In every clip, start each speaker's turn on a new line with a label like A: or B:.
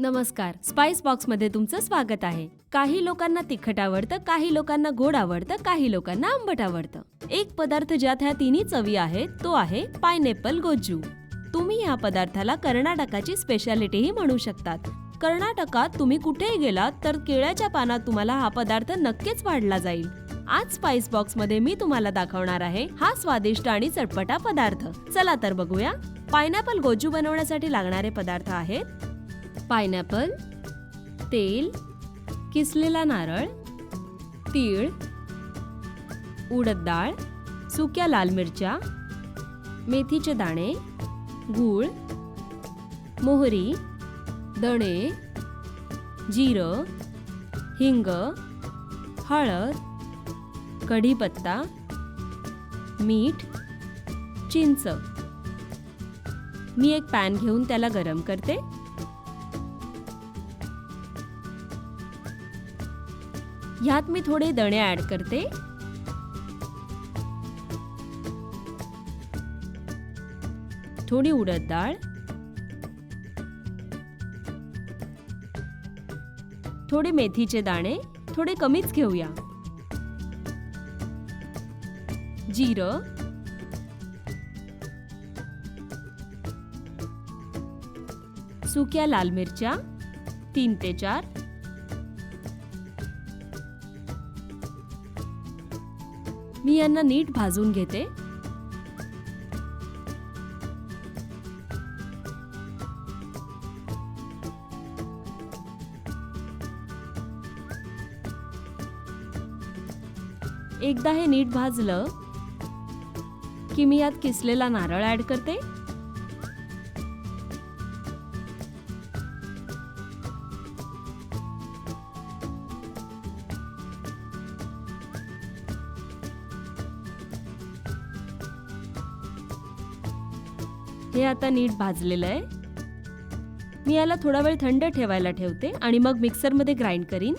A: नमस्कार. स्पाइस बॉक्समध्ये तुमचं स्वागत आहे. काही लोकांना तिखट आवडतं काही लोकांना गोड आवडतं काही लोकांना आंबट आवडतं. एक पदार्थ ज्यात ह्या तिन्ही चवी आहेत तो आहे पायनॅपल गोजू तुम्ही या पदार्थाला कर्नाटकाची स्पेशालिटीही म्हणू शकतात. कर्नाटकात तुम्ही कुठेही गेलात तर केळ्याच्या पानात तुम्हाला हा पदार्थ नक्कीच वाढला जाईल. आज स्पाइस बॉक्समध्ये मी तुम्हाला दाखवणार आहे हा स्वादिष्ट आणि चटपटा पदार्थ. चला तर बघूया. पायनॅपल गोजू बनवण्यासाठी लागणारे पदार्थ आहेत पायनॅपल तेल किसलेला नारळ तीळ उडद डाळ सुक्या लाल मिरच्या मेथीचे दाणे गूळ मोहरी दणे जिरं हिंग हळद कढीपत्ता मीठ चिंच. मी एक पॅन घेऊन त्याला गरम करते. ह्यात मी थोडे दणे ऍड करते. थोडी उडद डाळ. थोडे मेथीचे दाणे थोडे कमीच घेऊया. जिरं. सुक्या लाल मिरच्या तीन ते चार. मी यांना नीट भाजून घेते. एकदा हे नीट भाजलं की मी यात किसलेला नारळ ऍड करते. हे आता नीट भाजलेलं आहे. मी याला थोडा वेळ थंड ठेवायला ठेवते आणि मग मिक्सरमध्ये ग्राइंड करीन.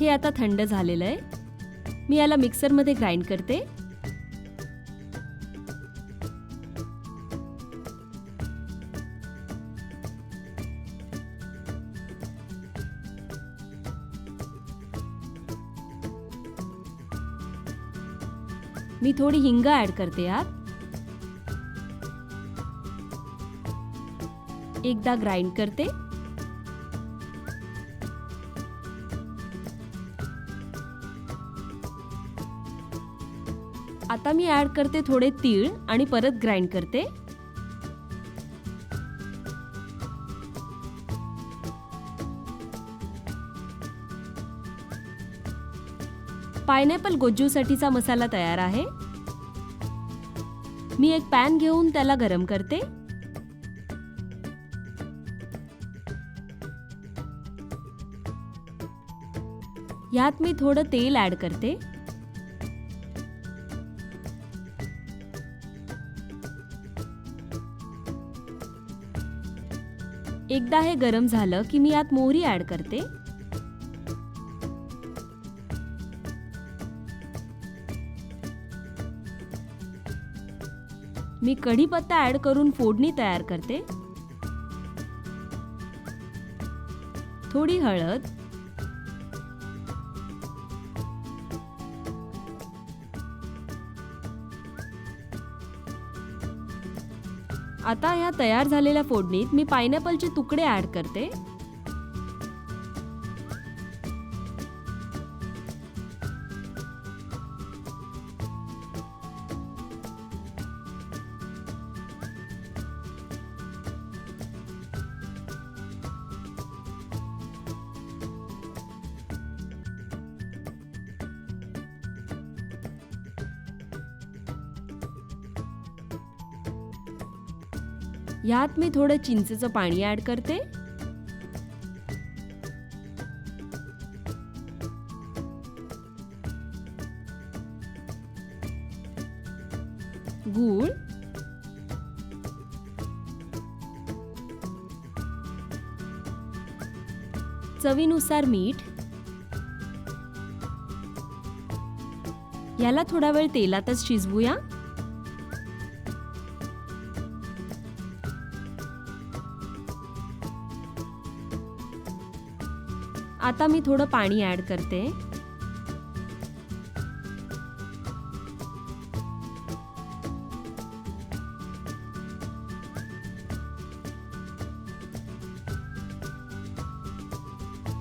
A: हे आता थंड झालेलं आहे. मी याला मिक्सरमध्ये ग्राइंड करते. मी थोडी हिंग ऍड करते यात. एकदा ग्राइंड करते. आता मी ऍड करते थोडे तीळ आणि परत ग्राइंड करते. पायनॅपल गोज्जूसाठीचा मसाला तयार आहे. मी एक पॅन घेऊन त्याला गरम करते. यात मी थोडं तेल ऍड करते. एकदा हे गरम झालं की मी यात मोहरी ऍड करते. मी कढीपत्ता ऍड करून फोडणी तयार करते. थोडी हळद. आता या तयार झालेल्या फोडणीत मी पायनॅपलचे तुकडे ऍड करते. यात मी थोडं चिंचेचं पाणी ऍड करते. गूळ. चवीनुसार मीठ. याला थोडा वेळ तेलातच शिजवूया. आता मी थोडं पाणी ॲड करते.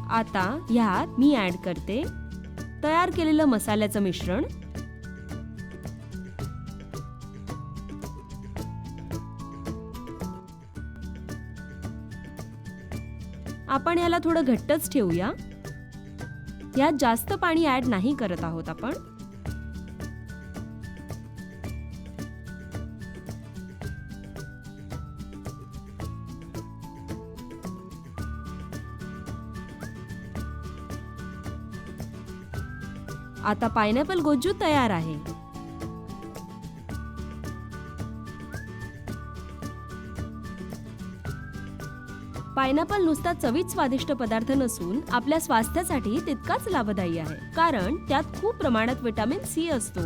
A: आता ह्यात मी ॲड करते. तयार केलेलं मसाल्याचं मिश्रण. आपण याला थोडं घट्टच ठेवूया. यात जास्त पाणी ऍड नाही करत आहोत आपण. आता पायनॅपल गोजू तयार आहे. पायनॅपल नुसता चवीत स्वादिष्ट पदार्थ नसून आपल्या स्वास्थ्यासाठी तितकाच लाभदायी आहे. कारण त्यात खूप प्रमाणात विटामिन सी असतो.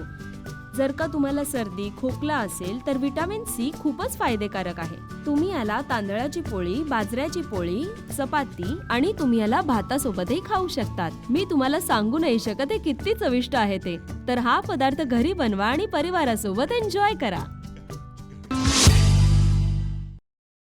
A: जर का तुम्हाला सर्दी खोकला असेल तर विटॅमिन सी खूपच फायदेकारक आहे. तुम्ही याला तांदळाची पोळी बाजऱ्याची पोळी चपाती आणि तुम्ही याला भातासोबतही खाऊ शकतात. मी तुम्हाला सांगू नाही शकत हे किती चविष्ट आहे ते. तर हा पदार्थ घरी बनवा आणि परिवारासोबत एन्जॉय करा.